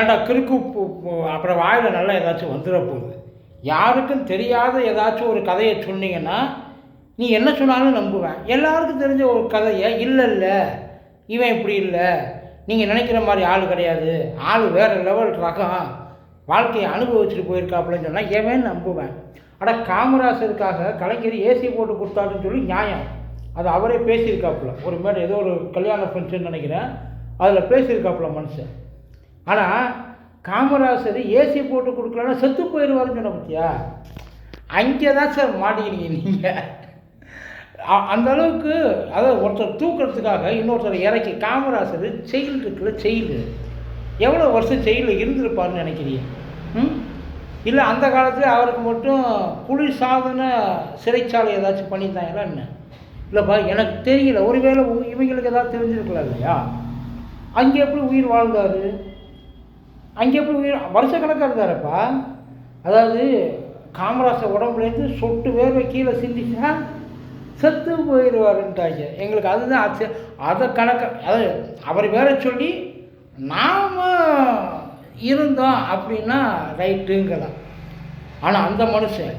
ஏன்டா கிறுக்கு அப்புறம் வாயில் நல்லா ஏதாச்சும் வந்துட போகுது. யாருக்கும் தெரியாத ஏதாச்சும் ஒரு கதையை சொன்னீங்கன்னா நீ என்ன சொன்னாலும் நம்புவேன். எல்லாருக்கும் தெரிஞ்ச ஒரு கதையை இல்லை இல்லை இவன் இப்படி இல்லை. நீங்கள் நினைக்கிற மாதிரி ஆள் கிடையாது. ஆள் வேறு லெவல் ரகம். வாழ்க்கையை அனுபவிச்சுட்டு போயிருக்காப்புலன்னு சொன்னால் எவன் நம்புவேன். ஆனால் காமராசருக்காக கலைஞர் ஏசி போட்டு கொடுத்தாருன்னு சொல்லி நியாயம். அது அவரே பேசியிருக்காப்புல. ஒரு மேடம் ஏதோ ஒரு கல்யாண ஃபங்க்ஷன் நினைக்கிறேன். அதில் பேசியிருக்காப்புல மனுஷன். ஆனால் காமராசர் ஏசி போட்டு கொடுக்கலன்னா செத்து போயிடுவாருன்னு சொன்ன பத்தியா? அங்கே தான் சார் மாட்டிக்கிறீங்க நீங்கள் அந்த அளவுக்கு அதாவது ஒருத்தர் தூக்கிறதுக்காக இன்னொருத்தர் இறக்கி காமராசர் செயல் இருக்குல்ல செயல் எவ்வளோ வருஷம் செயலில் இருந்திருப்பார்னு நினைக்கிறீங்க? ம்? இல்லை அந்த காலத்தில் அவருக்கு மட்டும் குளிர் சாதன சிறைச்சாலை ஏதாச்சும் பண்ணியிருந்தாங்களா என்ன? இல்லைப்பா எனக்கு தெரியல. ஒருவேளை உ- இவங்களுக்கு ஏதாவது தெரிஞ்சிருக்கலாம் இல்லையா? அங்கே எப்படி உயிர் வாழ்ந்தார்? அங்கே எப்படி உயிர் வருஷக்கணக்காக இருந்தாரப்பா அதாவது காமராசர் உடம்புலேருந்து சொட்டு வேர்வை கீழே சிந்திச்சா செத்து போயிடுவாருன்ட்டாங்க. எங்களுக்கு அதுதான் ஆச்சு அதை கணக்க அதாவது அவர் வேற சொல்லி நாம் இருந்தோம் அப்படின்னா ரைட்டுங்கலாம் ஆனால் அந்த மனுஷன்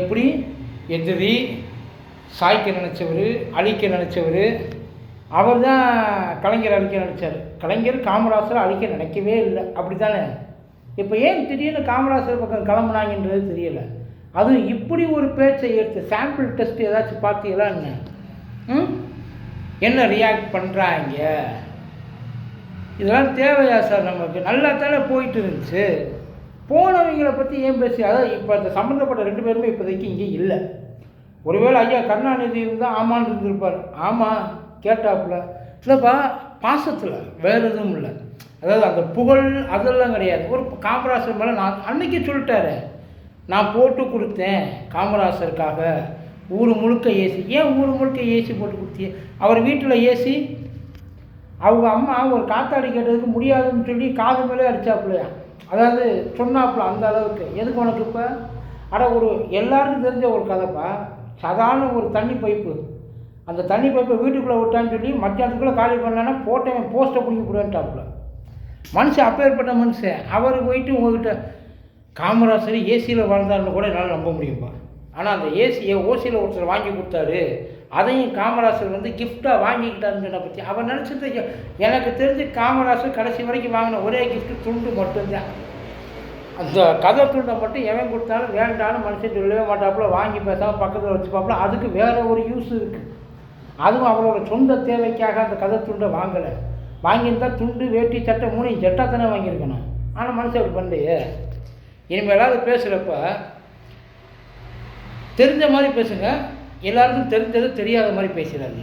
எப்படி? எதிரி சாய்க்க நினச்சவர் அழிக்க நினச்சவர் அவர் தான் கலைஞர் அழிக்க நினச்சார். கலைஞர் காமராசர் அழிக்க நினைக்கவே இல்லை. அப்படி தானே இப்போ ஏன் திடீர்னு காமராசர் பக்கம் கிளம்புனாங்கன்றது தெரியலை. அதுவும் இப்படி ஒரு பேச்சை எடுத்து சாம்பிள் டெஸ்ட் ஏதாச்சும் பார்த்தீங்களா என்ன ம்? என்ன ரியாக்ட் பண்ணுறாங்க இதெல்லாம் தேவையா சார் நமக்கு? நல்லா தானே போயிட்டு இருந்துச்சு போனவங்களை பற்றி ஏன் பேசி அதாவது இப்போ அந்த சம்மந்தப்பட்ட ரெண்டு பேருமே இப்போதைக்கு இங்கே இல்லை. ஒருவேளை ஐயா கருணாநிதி இருந்தால் ஆமான்னு இருந்திருப்பார். ஆமாம் கேட்டாப்புல இல்லைப்பா பாசத்தில் வேறு எதுவும் இல்லை. அதாவது அந்த புகழ் அதெல்லாம் கிடையாது. ஒரு காமராசர் மேலே நான் அன்னைக்கு சொல்லிட்டாரு. நான் போட்டு கொடுத்தேன் காமராசருக்காக. ஊர் முழுக்க ஏசி ஏன் ஊர் முழுக்க ஏசி போட்டு கொடுத்தீங்க? அவர் வீட்டில் ஏசி அவங்க அம்மா ஒரு காத்தாடி கேட்டதுக்கு முடியாதுன்னு சொல்லி காது மேலே அடித்தாப்புலையா அதாவது சொன்னாப்புல அந்த அளவுக்கு. எதுக்கு உனக்கு இப்போ? அட ஒரு எல்லாருக்கும் தெரிஞ்ச ஒரு கதைப்பா. சாதாரண ஒரு தண்ணி பைப்பு. அந்த தண்ணி பைப்பை வீட்டுக்குள்ளே விட்டான்னு சொல்லி மத்தியானத்துக்குள்ளே காலி பண்ணலன்னா போட்டவன் போஸ்ட்டை பிடிக்க போடுவேன்ட்டாப்புல மனுஷன் அப்பேற்பட்ட மனுஷன். அவர் போயிட்டு உங்ககிட்ட காமராசர் ஏசியில் வாழ்ந்தார்னு கூட என்னால் நம்ப முடியும்ப்பா ஆனால் அந்த ஏசியை ஓசியில் ஒருத்தர் வாங்கி கொடுத்தாரு. அதையும் காமராசர் வந்து கிஃப்டாக வாங்கிக்கிட்டாருன்னு சொன்ன பற்றி அவர் நினச்சது எனக்கு தெரிஞ்சு காமராசர் கடைசி வரைக்கும் வாங்கின ஒரே கிஃப்ட்டு துண்டு மட்டும்தான். அந்த கதை துண்டை மட்டும் எவன் கொடுத்தாலும் வேண்டான்னு மனுஷன் சொல்லவே மாட்டாப்புல. வாங்கி பேசாமல் பக்கத்தில் வச்சுப்பாப்புல. அதுக்கு வேற ஒரு யூஸ் இருக்குது அதுவும் அவளோட சொந்த தேவைக்காக அந்த கதை துண்டை வாங்கலை. வாங்கியிருந்தா துண்டு வேட்டி சட்டை மூணையும் சட்டை தானே வாங்கியிருக்கணும். ஆனால் மனசு அப்படி பண்ணலையே. இனிமேலாவது பேசுகிறப்ப தெரிஞ்ச மாதிரி பேசுங்க. எல்லாருக்கும் தெரிஞ்சது தெரியாத மாதிரி பேசுகிறாங்க